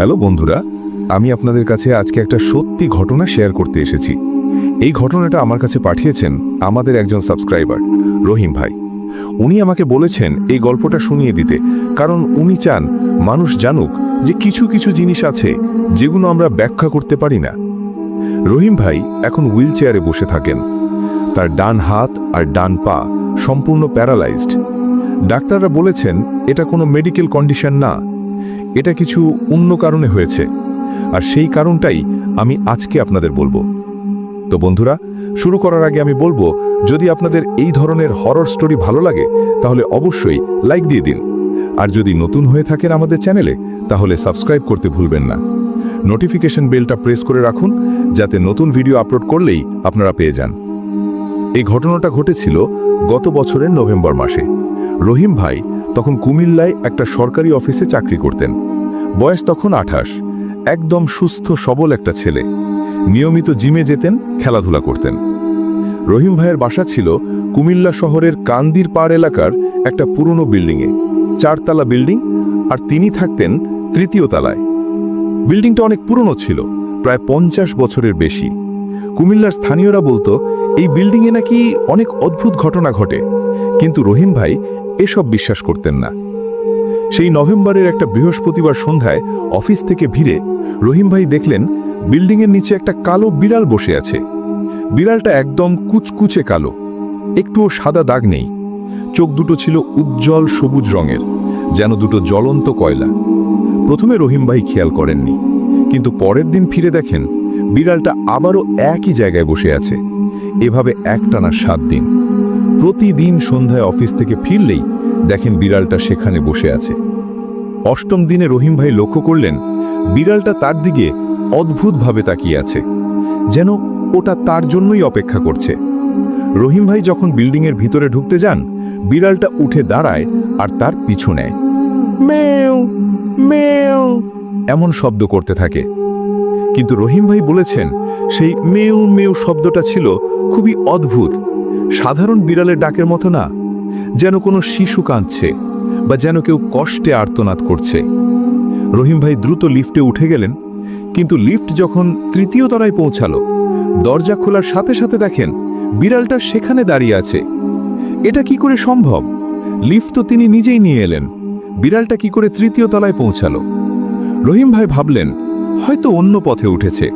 Hello বন্ধুরা, আমি আপনাদের কাছে আজকে একটা সত্যি ঘটনা শেয়ার করতে এসেছি। এই ঘটনাটা আমার কাছে পাঠিয়েছেন আমাদের একজন সাবস্ক্রাইবার, রহিম ভাই। উনি আমাকে বলেছেন এই গল্পটা শুনিয়ে দিতে, কারণ উনি চান মানুষ জানুক যে কিছু কিছু জিনিস আছে যেগুলো আমরা ব্যাখ্যা করতে পারি না। রহিম ভাই এখন হুইল চেয়ারে বসে থাকেন। তার ডান হাত আর ডান পা সম্পূর্ণ প্যারালাইজড। ডাক্তাররা বলেছেন এটা কোনো মেডিকেল কন্ডিশন না এটা কিছু অন্য কারণে হয়েছে। আর সেই কারণটাই আমি আজকে আপনাদের বলব। তো বন্ধুরা, শুরু করার আগে আমি বলব, যদি আপনাদের এই ধরনের হরর স্টোরি ভালো লাগে, তাহলে অবশ্যই লাইক দিয়ে দিন। আর যদি নতুন হয়ে থাকেন আমাদের চ্যানেলে, তাহলে সাবস্ক্রাইব করতে ভুলবেন না। নোটিফিকেশন বেলটা প্রেস করে রাখুন, যাতে নতুন ভিডিও আপলোড করলেই আপনারা পেয়ে যান। এই ঘটনাটা ঘটেছিল গত বছরের নভেম্বর মাসে। রহিম ভাই তখন কুমিল্লায় একটা সরকারি অফিসে চাকরি করতেন। বয়স তখন আঠাশ। একদম সুস্থ, সবল একটা ছেলে। নিয়মিত জিমে যেতেন, খেলাধুলা করতেন। রহিম ভাইয়ের বাসা ছিল কুমিল্লা শহরের কান্দির পাড় এলাকার একটা পুরনো বিল্ডিংয়ে। চারতলা বিল্ডিং আর তিনি থাকতেন তৃতীয় তলায়। বিল্ডিংটা অনেক পুরনো ছিল, প্রায় পঞ্চাশ বছরের বেশি। কুমিল্লার স্থানীয়রা বলতো, এই বিল্ডিংয়ে নাকি অনেক অদ্ভুত ঘটনা ঘটে। কিন্তু রহিম ভাই এসব বিশ্বাস করতেন না। সেই নভেম্বরের একটা বৃহস্পতিবার সন্ধ্যায় অফিস থেকে ভিড়ে রহিম ভাই দেখলেন বিল্ডিংয়ের নিচে একটা কালো বিড়াল বসে আছে। বিড়ালটা একদম কুচকুচে কালো। একটুও সাদা দাগ নেই। চোখ দুটো ছিল উজ্জ্বল সবুজ রঙের, যেন দুটো জ্বলন্ত কয়লা। প্রথমে রহিম ভাই খেয়াল করেননি, কিন্তু পরের দিন ফিরে দেখেন বিড়ালটা আবারও একই জায়গায় বসে আছে। এভাবে একটানা সাত দিন। প্রতিদিন সন্ধ্যায় অফিস থেকে ফিরলেই দেখেন বিড়ালটা সেখানে বসে আছে। অষ্টম দিনে রহিম ভাই লক্ষ্য করলেন, বিড়ালটা তার দিকে অদ্ভুতভাবে তাকিয়ে আছে, যেন ওটা তার জন্যই অপেক্ষা করছে। রহিম ভাই যখন বিল্ডিংয়ের ভিতরে ঢুকতে যান, বিড়ালটা উঠে দাঁড়ায় আর তার পিছু নেয়। এমন শব্দ করতে থাকে। কিন্তু রহিম ভাই বলেছেন, সেই মেউ মেউ শব্দটা ছিল খুবই অদ্ভুত। সাধারণ বিড়ালের ডাকের মতো না। যেন কোনো শিশু কাঁদছে বা যেন কেউ কষ্টে আর্তনাদ করছে। রহিম ভাই দ্রুত লিফটে উঠে গেলেন, কিন্তু লিফট যখন তৃতীয় তলায় পৌঁছালো, দরজা খোলার সাথে সাথে দেখেন বিড়ালটা সেখানে দাঁড়িয়ে আছে। এটা কি করে সম্ভব? লিফট তো তিনি নিজেই নিয়ে এলেন। বিড়ালটা কি করে তৃতীয় তলায় পৌঁছালো? রহিম ভাই ভাবলেন, হয়তো অন্য পথে উঠেছে,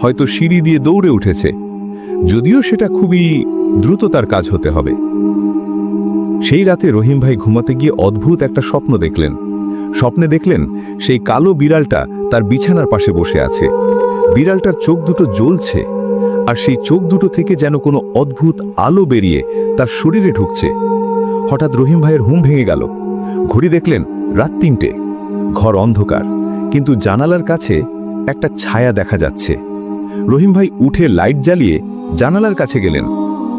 হয়তো সিঁড়ি দিয়ে দৌড়ে উঠেছে। যদিও সেটা খুবই দ্রুততার কাজ হতে হবে। সেই রাতে রহিম ভাই ঘুমাতে গিয়ে অদ্ভুত একটা স্বপ্ন দেখলেন। স্বপ্নে দেখলেন সেই কালো বিড়ালটা তার বিছানার পাশে বসে আছে। বিড়ালটার চোখ দুটো জ্বলছে আর সেই চোখ দুটো থেকে যেন কোনো অদ্ভুত আলো বেরিয়ে তার শরীরে ঢুকছে। হঠাৎ রহিম ভাইয়ের হুম ভেঙে গেল। ঘড়ি দেখলেন রাত তিনটে। ঘর অন্ধকার, কিন্তু জানালার কাছে একটা ছায়া দেখা যাচ্ছে। রহিম ভাই উঠে লাইট জ্বালিয়ে জানালার কাছে গেলেন।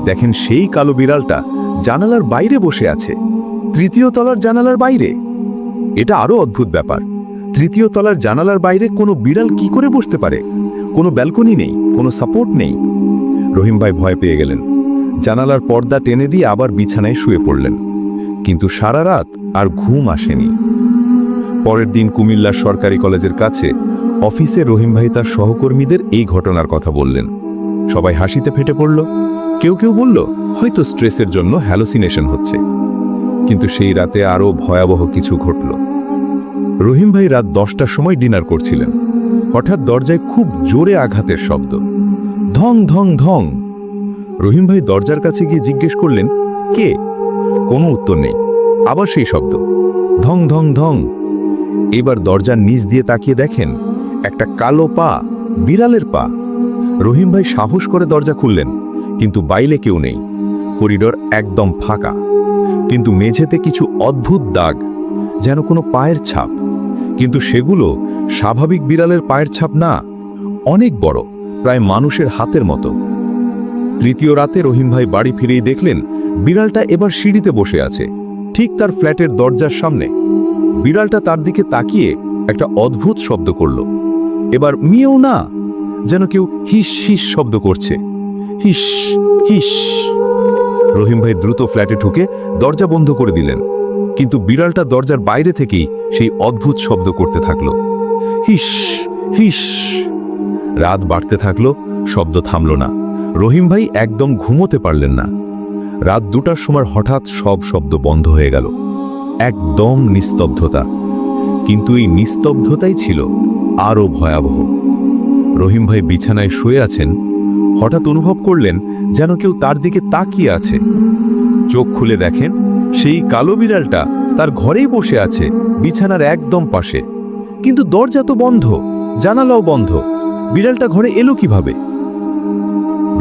দেখেন সেই কালো বিড়ালটা জানালার বাইরে বসে আছে। তৃতীয় তলার জানালার বাইরে? এটা আরও অদ্ভুত ব্যাপার। তৃতীয় তলার জানালার বাইরে কোনো বিড়াল কি করে বসতে পারে? কোনো ব্যালকনি নেই, কোনো সাপোর্ট নেই। রহিম ভাই ভয় পেয়ে গেলেন। জানালার পর্দা টেনে দিয়ে আবার বিছানায় শুয়ে পড়লেন। কিন্তু সারা রাত আর ঘুম আসেনি। পরের দিন কুমিল্লার সরকারি কলেজের কাছে অফিসে রহিম ভাই তার সহকর্মীদের এই ঘটনার কথা বললেন। সবাই হাসিতে ফেটে পড়ল। কেউ কেউ বলল, হয়তো স্ট্রেসের জন্য হ্যালোসিনেশন হচ্ছে। কিন্তু সেই রাতে আরও ভয়াবহ কিছু ঘটল। রহিম ভাই রাত দশটার সময় ডিনার করছিলেন। হঠাৎ দরজায় খুব জোরে আঘাতের শব্দ। ধং ধং ধং। রহিম ভাই দরজার কাছে গিয়ে জিজ্ঞেস করলেন, কে? কোনো উত্তর নেই। আবার সেই শব্দ। ধং ধং ধং। এবার দরজার নিচ দিয়ে তাকিয়ে দেখেন, একটা কালো পা, বিড়ালের পা। রহিম ভাই সাহস করে দরজা খুললেন। কিন্তু বাইলে কেউ নেই। করিডোর একদম ফাঁকা। কিন্তু মেঝেতে কিছু অদ্ভুত দাগ, যেন কোনো পায়ের ছাপ। কিন্তু সেগুলো স্বাভাবিক বিড়ালের পায়ের ছাপ না, অনেক বড়, প্রায় মানুষের হাতের মতো। তৃতীয় রাতে রহিম ভাই বাড়ি ফিরেই দেখলেন, বিড়ালটা এবার সিঁড়িতে বসে আছে, ঠিক তার ফ্ল্যাটের দরজার সামনে। বিড়ালটা তার দিকে তাকিয়ে একটা অদ্ভুত শব্দ করল। এবার মিয়েও না, যেন কেউ হিস হিস শব্দ করছে। হিস হিস। রহিম ভাই দ্রুত ফ্ল্যাটে ঢুকে দরজা বন্ধ করে দিলেন। কিন্তু বিড়ালটা দরজার বাইরে থেকেই সেই অদ্ভুত শব্দ করতে থাকল। হিস হিস। রাত বাড়তে থাকল, শব্দ থামল না। রহিম ভাই একদম ঘুমোতে পারলেন না। রাত দুটার সময় হঠাৎ সব শব্দ বন্ধ হয়ে গেল। একদম নিস্তব্ধতা। কিন্তু এই নিস্তব্ধতাই ছিল আরও ভয়াবহ। রহিম ভাই বিছানায় শুয়ে আছেন হঠাৎ অনুভব করলেন যেন কেউ তার দিকে তাকিয়ে আছে। চোখ খুলে দেখেন, সেই কালো বিড়ালটা তার ঘরেই বসে আছে, বিছানার একদম পাশে। কিন্তু দরজা তো বন্ধ, জানালাও বন্ধ। বিড়ালটা ঘরে এলো কীভাবে?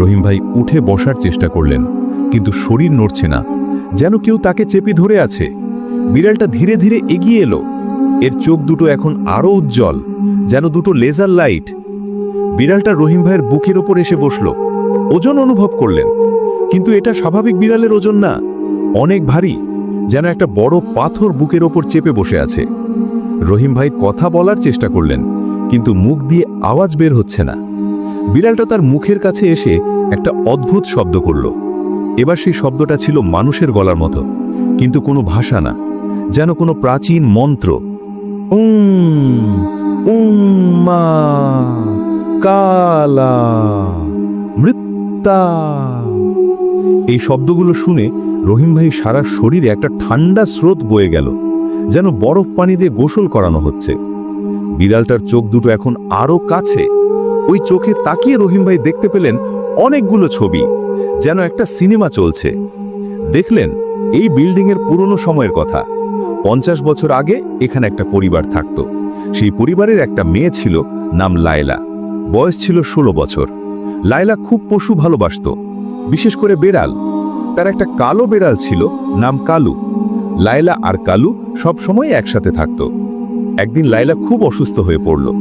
রহিম ভাই উঠে বসার চেষ্টা করলেন, কিন্তু শরীর নড়ছে না, যেন কেউ তাকে চেপে ধরে আছে। বিড়ালটা ধীরে ধীরে এগিয়ে এলো। এর চোখ দুটো এখন আরও উজ্জ্বল, যেন দুটো লেজার লাইট বিড়ালটা রহিম ভাইয়ের বুকের ওপর এসে বসল। ওজন অনুভব করলেন। কিন্তু এটা স্বাভাবিক বিড়ালের ওজন না। অনেক ভারী যেন একটা বড় পাথর বুকের ওপর চেপে বসে আছে। রহিম ভাই কথা বলার চেষ্টা করলেন কিন্তু মুখ দিয়ে আওয়াজ বের হচ্ছে না। বিড়ালটা তার মুখের কাছে এসে একটা অদ্ভুত শব্দ করল। এবার সেই শব্দটা ছিল মানুষের গলার মতো কিন্তু কোনো ভাষা না যেন কোনো প্রাচীন মন্ত্র। উম, উম্মা, কালা মৃত্যা। এই শব্দগুলো শুনে রহিম ভাই সারা শরীরে একটা ঠান্ডা স্রোত বয়ে গেল, যেন বরফ পানি দিয়ে গোসল করানো হচ্ছে। বিড়ালটার চোখ দুটো এখন আরও কাছে। ওই চোখে তাকিয়ে রহিম ভাই দেখতে পেলেন অনেকগুলো ছবি, যেন একটা সিনেমা চলছে। দেখলেন, এই বিল্ডিংয়ের পুরনো সময়ের কথা। পঞ্চাশ বছর আগে এখানে একটা পরিবার থাকত। সেই পরিবারের একটা মেয়ে ছিল, নাম লায়লা। বয়স ছিল ষোলো বছর। লায়লা খুব পশু ভালোবাসত। বিশেষ করে বেড়াল। তার একটা কালো বেড়াল ছিল, নাম কালু। লায়লা আর কালু সব সময় একসাথে থাকত। একদিন লায়লা খুব অসুস্থ হয়ে পড়ল।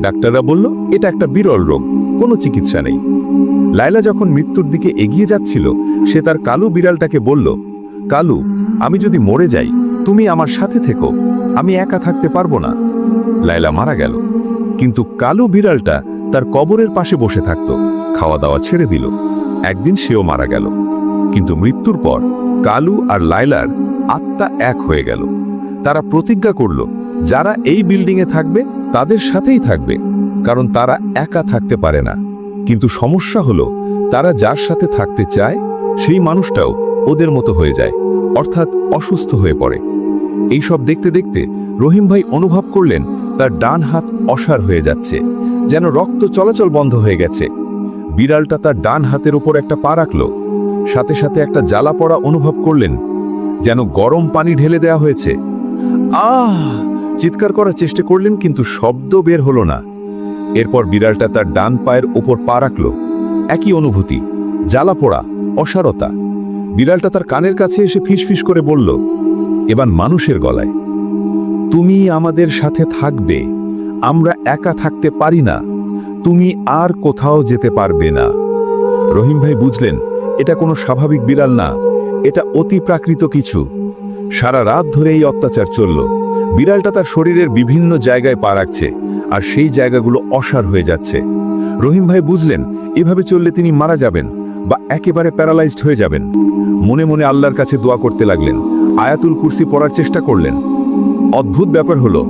ডাক্তাররা বলল, এটা একটা বিরল রোগ, কোনো চিকিৎসা নেই। লায়লা যখন মৃত্যুর দিকে এগিয়ে যাচ্ছিল, সে তার কালু বিড়ালটাকে বলল, কালু, আমি যদি মরে যাই, তুমি আমার সাথে থেকো। আমি একা থাকতে পারব না। লায়লা মারা গেল। কিন্তু কালু বিড়ালটা তার কবরের পাশে বসে থাকত খাওয়া দাওয়া ছেড়ে দিল। একদিন সেও মারা গেল। কিন্তু মৃত্যুর পর কালু আর লায়লার আত্মা এক হয়ে গেল। তারা প্রতিজ্ঞা করল, যারা এই বিল্ডিংয়ে থাকবে, তাদের সাথেই থাকবে, কারণ তারা একা থাকতে পারে না। কিন্তু সমস্যা হলো, তারা যার সাথে থাকতে চায়, সেই মানুষটাও ওদের মতো হয়ে যায়, অর্থাৎ অসুস্থ হয়ে পড়ে। এইসব দেখতে দেখতে রহিম ভাই অনুভব করলেন, তার ডান হাত অসার হয়ে যাচ্ছে। যেন রক্ত চলাচল বন্ধ হয়ে গেছে। বিড়ালটা তার ডান হাতের উপর একটা পা রাখল। সাথে সাথে একটা জ্বালা পড়া অনুভব করলেন, যেন গরম পানি ঢেলে দেয়া হয়েছে। আহ! চিৎকার করার চেষ্টা করলেন কিন্তু শব্দ বের হলো না। এরপর বিড়ালটা তার ডান পায়ের ওপর পা রাখল। একই অনুভূতি জ্বালা পোড়া অসারতা। বিড়ালটা তার কানের কাছে এসে ফিসফিস করে বলল, এবার মানুষের গলায়। তুমি আমাদের সাথে থাকবে। আমরা একা থাকতে পারি না। তুমি আর কোথাও যেতে পারবে না। রহিম ভাই বুঝলেন, এটা কোনো স্বাভাবিক বিড়াল না, এটা অতি প্রাকৃত কিছু। সারা রাত ধরে এই অত্যাচার চলল। বিড়ালটা তার শরীরের বিভিন্ন জায়গায় পা রাখছে, আর সেই জায়গাগুলো অসার হয়ে যাচ্ছে। রহিম ভাই বুঝলেন, এভাবে চললে তিনি মারা যাবেন বা একেবারে প্যারালাইজড হয়ে যাবেন। মনে মনে আল্লাহর কাছে দোয়া করতে লাগলেন, আয়াতুল কুরসি পড়ার চেষ্টা করলেন। অদ্ভুত ব্যাপার হলো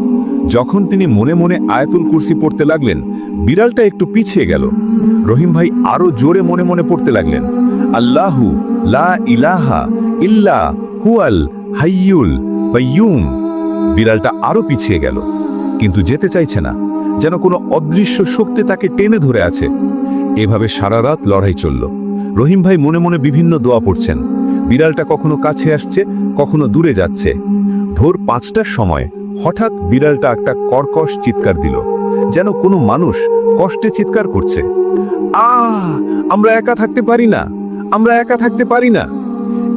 যখন তিনি মনে মনে আয়াতুল কুরসি পড়তে লাগলেন, বিড়ালটা একটু পিছিয়ে গেল। রহিম ভাই আরও জোরে মনে মনে পড়তে লাগলেন, আল্লাহু লা ইলাহা ইল্লা হুয়াল হাইয়ুল বাইয়ুম বিড়ালটা আরও পিছিয়ে গেল, কিন্তু যেতে চাইছে না, যেন কোনো অদৃশ্য শক্তি তাকে টেনে ধরে আছে। এভাবে সারা রাত লড়াই চলল। রহিম ভাই মনে মনে বিভিন্ন দোয়া পড়ছেন, বিড়ালটা কখনো কাছে আসছে, কখনো দূরে যাচ্ছে। ভোর পাঁচটার সময় হঠাৎ বিড়ালটা একটা কর্কশ চিৎকার দিল, যেন কোনো মানুষ কষ্টে চিৎকার করছে। আ আমরা একা থাকতে পারি না, আমরা একা থাকতে পারি না।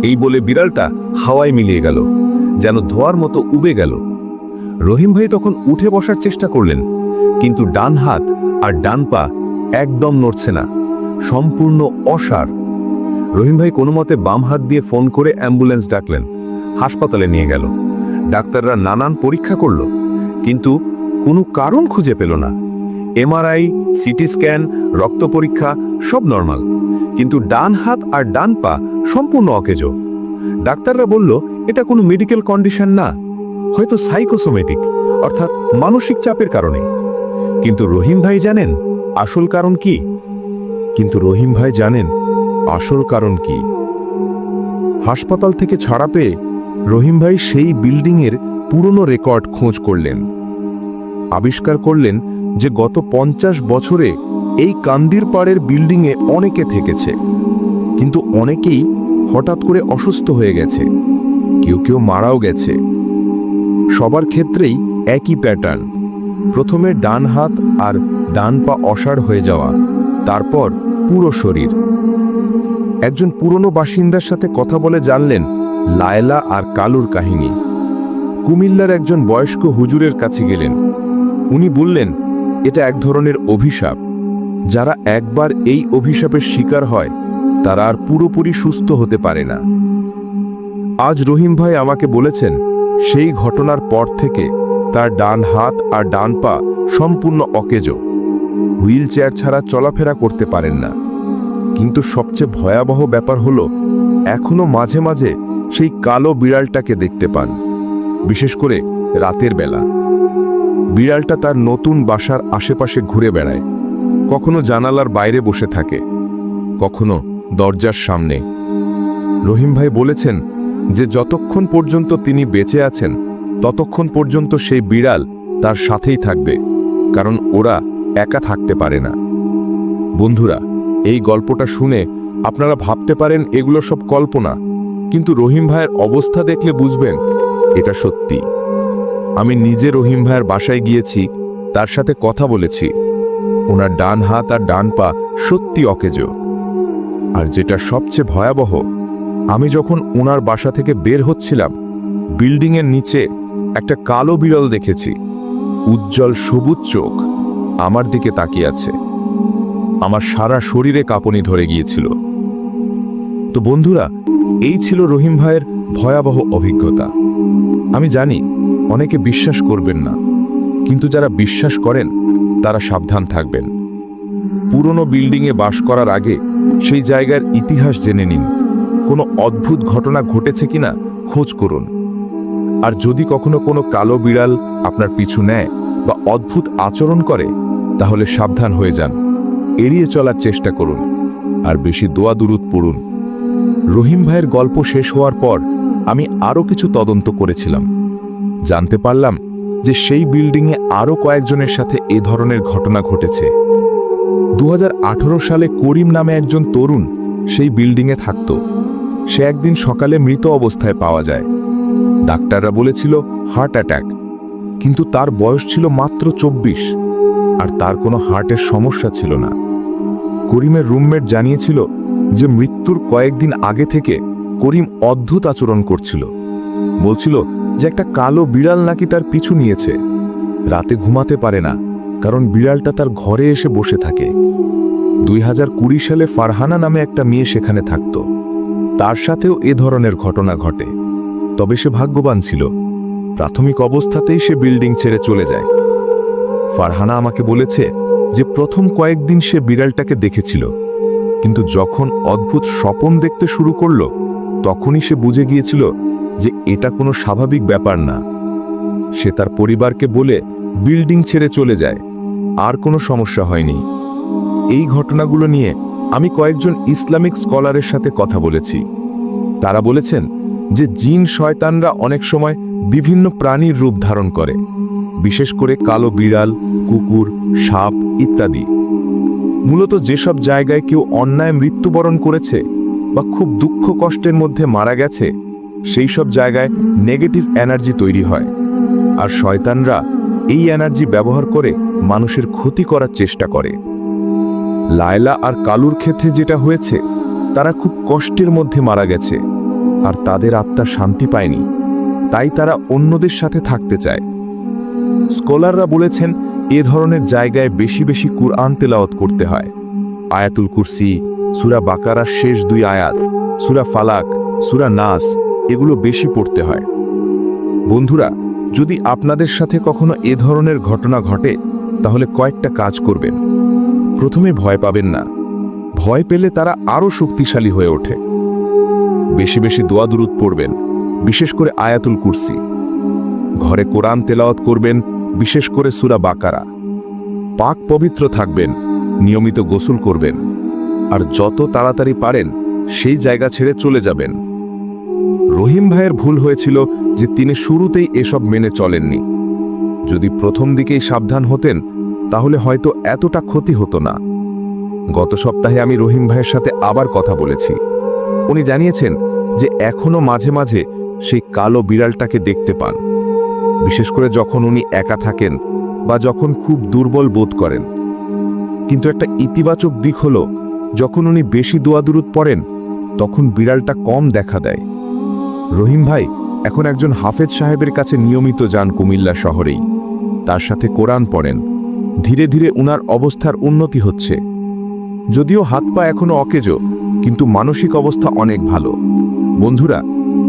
এই বলে বিড়ালটা হাওয়ায় মিলিয়ে গেল, যেন ধোয়ার মতো উবে গেল। রহিম ভাই তখন উঠে বসার চেষ্টা করলেন, কিন্তু ডান হাত আর ডান পা একদম নড়ছে না, সম্পূর্ণ অসার রহিম ভাই কোনো মতে বাম হাত দিয়ে ফোন করে অ্যাম্বুলেন্স ডাকলেন, হাসপাতালে নিয়ে গেল। ডাক্তাররা নানান পরীক্ষা করল, কিন্তু কোনো কারণ খুঁজে পেল না। এমআরআই, সিটি স্ক্যান, রক্ত পরীক্ষা, সব নর্মাল। কিন্তু ডান হাত আর ডান পা সম্পূর্ণ অকেজো। ডাক্তাররা বলল, এটা কোনো মেডিকেল কন্ডিশন না, হয়তো সাইকোসোমেটিক, অর্থাৎ মানসিক চাপের কারণে। কিন্তু রহিম ভাই জানেন, আসল কারণ কি? কিন্তু রহিম ভাই জানেন, আসল কারণ কি? হাসপাতাল থেকে ছাড়া পেয়ে রহিম ভাই সেই বিল্ডিংয়ের পুরনো রেকর্ড খোঁজ করলেন। আবিষ্কার করলেন যে গত পঞ্চাশ বছরে এই কান্দির পাড়ের বিল্ডিংয়ে অনেকে থেকেছে। কিন্তু অনেকেই হঠাৎ করে অসুস্থ হয়ে গেছে। কেউ কেউ মারাও গেছে। সবার ক্ষেত্রেই একই প্যাটার্ন। প্রথমে ডান হাত আর ডান পা অসাড় হয়ে যাওয়া, তারপর পুরো শরীর। একজন পুরনো বাসিন্দার সাথে কথা বলে জানলেন লায়লা আর কালুর কাহিনী। কুমিল্লার একজন বয়স্ক হুজুরের কাছে গেলেন। উনি বললেন, এটা এক ধরনের অভিশাপ। যারা একবার এই অভিশাপের শিকার হয়, তারা আর পুরোপুরি সুস্থ হতে পারে না। আজ রহিম ভাই আমাকে বলেছেন, সেই ঘটনার পর থেকে তার ডান হাত আর ডান পা সম্পূর্ণ অকেজো। হুইল চেয়ার ছাড়া চলাফেরা করতে পারেন না। কিন্তু সবচেয়ে ভয়াবহ ব্যাপার হলো, এখনও মাঝে মাঝে সেই কালো বিড়ালটাকে দেখতে পান, বিশেষ করে রাতের বেলা। বিড়ালটা তার নতুন বাসার আশেপাশে ঘুরে বেড়ায়, কখনো জানালার বাইরে বসে থাকে, কখনো দরজার সামনে। রহিম ভাই বলেছেন যে যতক্ষণ পর্যন্ত তিনি বেঁচে আছেন, ততক্ষণ পর্যন্ত সেই বিড়াল তার সাথেই থাকবে, কারণ ওরা একা থাকতে পারে না। বন্ধুরা, এই গল্পটা শুনে আপনারা ভাবতে পারেন এগুলো সব কল্পনা কিন্তু রহিম ভাইয়ের অবস্থা দেখলে বুঝবেন এটা সত্যি। আমি নিজে রহিম ভাইয়ের বাসায় গিয়েছি, তার সাথে কথা বলেছি। ওনার ডান হাত আর ডান পা সত্যি অকেজ। আর যেটা সবচেয়ে ভয়াবহ, আমি যখন ওনার বাসা থেকে বের হচ্ছিলাম, বিল্ডিংয়ের নিচে একটা কালো বিড়াল দেখেছি। উজ্জ্বল সবুজ চোখ আমার দিকে তাকিয়ে আছে। আমার সারা শরীরে কাঁপনি ধরে গিয়েছিল। তো বন্ধুরা এই ছিল রহিম ভাইয়ের ভয়াবহ অভিজ্ঞতা। আমি জানি, অনেকে বিশ্বাস করবেন না, কিন্তু যারা বিশ্বাস করেন, তারা সাবধান থাকবেন। পুরনো বিল্ডিংয়ে বাস করার আগে সেই জায়গার ইতিহাস জেনে নিন। কোনো অদ্ভুত ঘটনা ঘটেছে কিনা, খোঁজ করুন। আর যদি কখনো কোনো কালো বিড়াল আপনার পিছু নেয় বা অদ্ভুত আচরণ করে, তাহলে সাবধান হয়ে যান। এড়িয়ে চলার চেষ্টা করুন। আর বেশি দোয়া দুরুদ পড়ুন। রহিম ভাইয়ের গল্প শেষ হওয়ার পর আমি আরও কিছু তদন্ত করেছিলাম। জানতে পারলাম যে সেই বিল্ডিংয়ে আরও কয়েকজনের সাথে এ ধরনের ঘটনা ঘটেছে। দুহাজার আঠারো সালে করিম নামে একজন তরুণ সেই বিল্ডিংয়ে থাকত। সে একদিন সকালে মৃত অবস্থায় পাওয়া যায়। ডাক্তাররা বলেছিল, হার্ট অ্যাটাক। কিন্তু তার বয়স ছিল মাত্র চব্বিশ, আর তার কোনো হার্টের সমস্যা ছিল না। করিমের রুমমেট জানিয়েছিল যে মৃত্যুর কয়েকদিন আগে থেকে করিম অদ্ভুত আচরণ করছিল। বলছিল যে একটা কালো বিড়াল নাকি তার পিছু নিয়েছে। রাতে ঘুমাতে পারে না, কারণ বিড়ালটা তার ঘরে এসে বসে থাকে। দুই হাজার কুড়ি সালে ফারহানা নামে একটা মেয়ে সেখানে থাকত। তার সাথেও এ ধরনের ঘটনা ঘটে। তবে সে ভাগ্যবান ছিল। প্রাথমিক অবস্থাতেই সে বিল্ডিং ছেড়ে চলে যায়। ফারহানা আমাকে বলেছে যে প্রথম কয়েকদিন সে বিড়ালটাকে দেখেছিল। কিন্তু যখন অদ্ভুত স্বপন দেখতে শুরু করল, তখনই সে বুঝে গিয়েছিল যে এটা কোনো স্বাভাবিক ব্যাপার না। সে তার পরিবারকে বলে বিল্ডিং ছেড়ে চলে যায়, আর কোনো সমস্যা হয়নি। এই ঘটনাগুলো নিয়ে আমি কয়েকজন ইসলামিক স্কলারের সাথে কথা বলেছি। তারা বলেছেন যে জিন শয়তানরা অনেক সময় বিভিন্ন প্রাণীর রূপ ধারণ করে, বিশেষ করে কালো বিড়াল, কুকুর, সাপ ইত্যাদি। মূলত যেসব জায়গায় কেউ অন্যায় মৃত্যুবরণ করেছে বা খুব দুঃখ কষ্টের মধ্যে মারা গেছে, সেই সব জায়গায় নেগেটিভ এনার্জি তৈরি হয়। আর শয়তানরা এই এনার্জি ব্যবহার করে মানুষের ক্ষতি করার চেষ্টা করে। লায়লা আর কালুর ক্ষেত্রে যেটা হয়েছে, তারা খুব কষ্টের মধ্যে মারা গেছে, আর তাদের আত্মা শান্তি পায়নি। তাই তারা অন্যদের সাথে থাকতে চায়। স্কলাররা বলেছেন এ ধরনের জায়গায় বেশি বেশি কুরআন তেলাওয়াত করতে হয়। আয়াতুল কুরসি, সুরা বাকারার শেষ দুই আয়াত, সুরা ফালাক, সুরা নাস, এগুলো বেশি পড়তে হয়। বন্ধুরা, যদি আপনাদের সাথে কখনো এ ধরনের ঘটনা ঘটে, তাহলে কয়েকটা কাজ করবেন। প্রথমে ভয় পাবেন না। ভয় পেলে তারা আরও শক্তিশালী হয়ে ওঠে। বেশি বেশি দোয়া দুরুদ পড়বেন, বিশেষ করে আয়াতুল কুরসি। ঘরে কোরআন তেলাওয়াত করবেন বিশেষ করে সুরা বাকারা। পাক পবিত্র থাকবেন, নিয়মিত গোসল করবেন, আর যত তাড়াতাড়ি পারেন, সেই জায়গা ছেড়ে চলে যাবেন। রহিম ভাইয়ের ভুল হয়েছিল যে তিনি শুরুতেই এসব মেনে চলেননি। যদি প্রথম দিকেই সাবধান হতেন, তাহলে হয়তো এতটা ক্ষতি হতো না। গত সপ্তাহে আমি রহিম ভাইয়ের সাথে আবার কথা বলেছি। উনি জানিয়েছেন যে এখনও মাঝে মাঝে সেই কালো বিড়ালটাকে দেখতে পান। বিশেষ করে যখন উনি একা থাকেন বা যখন খুব দুর্বল বোধ করেন। কিন্তু একটা ইতিবাচক দিক হলো, যখন উনি বেশি দোয়াদুরুদ পড়েন, তখন বিড়ালটা কম দেখা দেয়। রহিম ভাই, এখন একজন হাফেজ সাহেবের কাছে নিয়মিত যান কুমিল্লা শহরেই। তার সাথে কোরআন পড়েন। ধীরে ধীরে উনার অবস্থার উন্নতি হচ্ছে। যদিও হাত পা এখনও অকেজো, কিন্তু মানসিক অবস্থা অনেক ভালো। বন্ধুরা,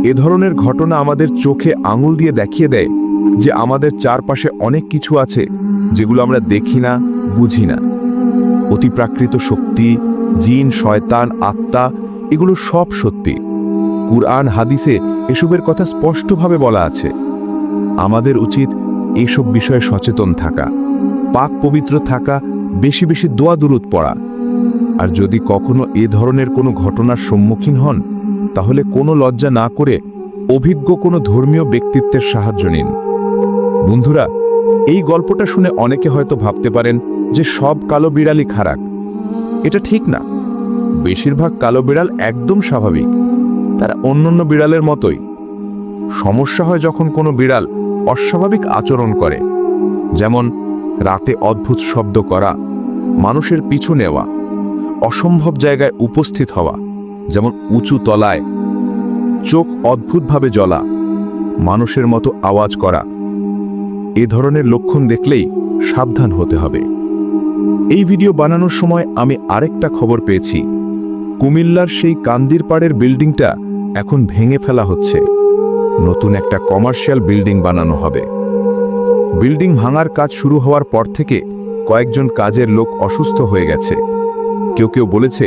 এ ধরনের ঘটনা আমাদের চোখে আঙুল দিয়ে দেখিয়ে দেয় যে আমাদের চারপাশে অনেক কিছু আছে যেগুলো আমরা দেখি না, বুঝি না। অতিপ্রাকৃত শক্তি, জিন, শয়তান, আত্মা, এগুলো সব সত্যি। কুরআন, হাদিসে এসবের কথা স্পষ্টভাবে বলা আছে। আমাদের উচিত এসব বিষয়ে সচেতন থাকা, পাক পবিত্র থাকা, বেশি বেশি দোয়া দুরুদ পড়া। আর যদি কখনো এ ধরনের কোনো ঘটনার সম্মুখীন হন, তাহলে কোনো লজ্জা না করে অভিজ্ঞ কোনো ধর্মীয় ব্যক্তিত্বের সাহায্য নিন। বন্ধুরা, এই গল্পটা শুনে অনেকে হয়তো ভাবতে পারেন যে সব কালো বিড়ালই খারাপ। এটা ঠিক না। বেশিরভাগ কালো বিড়াল একদম স্বাভাবিক। তারা অন্যান্য বিড়ালের মতোই। সমস্যা হয় যখন কোনো বিড়াল অস্বাভাবিক আচরণ করে। যেমন, রাতে অদ্ভুত শব্দ করা, মানুষের পিছু নেওয়া, অসম্ভব জায়গায় উপস্থিত হওয়া, যেমন উঁচু তলায়, চোখ অদ্ভুতভাবে জ্বলা, মানুষের মতো আওয়াজ করা। এ ধরনের লক্ষণ দেখলেই সাবধান হতে হবে। এই ভিডিও বানানোর সময় আমি আরেকটা খবর পেয়েছি। কুমিল্লার সেই কান্দির পাড়ের বিল্ডিংটা এখন ভেঙে ফেলা হচ্ছে। নতুন একটা কমার্শিয়াল বিল্ডিং বানানো হবে। বিল্ডিং ভাঙার কাজ শুরু হওয়ার পর থেকে কয়েকজন কাজের লোক অসুস্থ হয়ে গেছে। কেউ কেউ বলেছে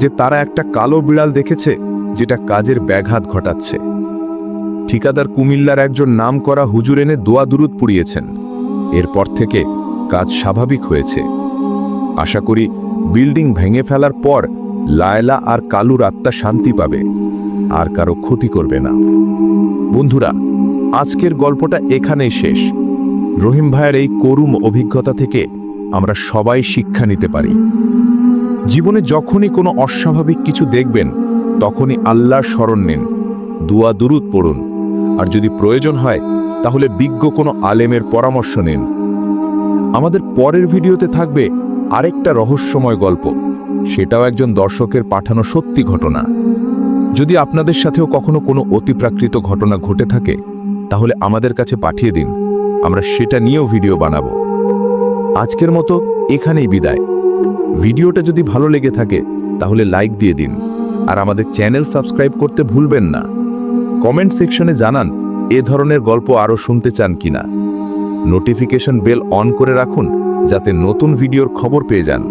যে তারা একটা কালো বিড়াল দেখেছে যেটা কাজের ব্যাঘাত ঘটাচ্ছে। ঠিকাদার কুমিল্লার একজন নাম করা হুজুর এনে দোয়া দুরুদ পুড়িয়েছেন। এরপর থেকে কাজ স্বাভাবিক হয়েছে। আশা করি বিল্ডিং ভেঙে ফেলার পর লায়লা আর কালুর আত্মা শান্তি পাবে, আর কারও ক্ষতি করবে না। বন্ধুরা, আজকের গল্পটা এখানেই শেষ। রহিম ভাইয়ের এই করুম অভিজ্ঞতা থেকে আমরা সবাই শিক্ষা নিতে পারি। জীবনে যখনই কোনো অস্বাভাবিক কিছু দেখবেন, তখনই আল্লাহর স্মরণ নিন। দুয়া দুরুদ পড়ুন। আর যদি প্রয়োজন হয়, তাহলে বিজ্ঞ কোনো আলেমের পরামর্শ নিন। আমাদের পরের ভিডিওতে থাকবে আরেকটা রহস্যময় গল্প। সেটাও একজন দর্শকের পাঠানো সত্যি ঘটনা। যদি আপনাদের সাথেও কখনো কোনো অতিপ্রাকৃত ঘটনা ঘটে থাকে, তাহলে আমাদের কাছে পাঠিয়ে দিন। আমরা সেটা নিয়েও ভিডিও বানাবো। আজকের মতো এখানেই বিদায়। ভিডিওটা যদি ভালো লেগে থাকে, তাহলে লাইক দিয়ে দিন। আর আমাদের চ্যানেল সাবস্ক্রাইব করতে ভুলবেন না। কমেন্ট সেকশনে জানান, এ ধরনের গল্প আরও শুনতে চান কিনা নোটিফিকেশন বেল অন করে রাখুন, যাতে নতুন ভিডিওর খবর পেয়ে যান।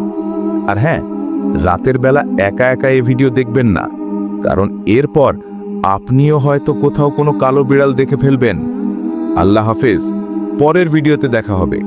আর হ্যাঁ রাতের বেলা একা একা এ ভিডিও দেখবেন না, কারণ এরপর আপনিও হয়তো কোথাও কোনো কালো বিড়াল দেখে ফেলবেন। আল্লাহ হাফেজ, পরের ভিডিওতে দেখা হবে।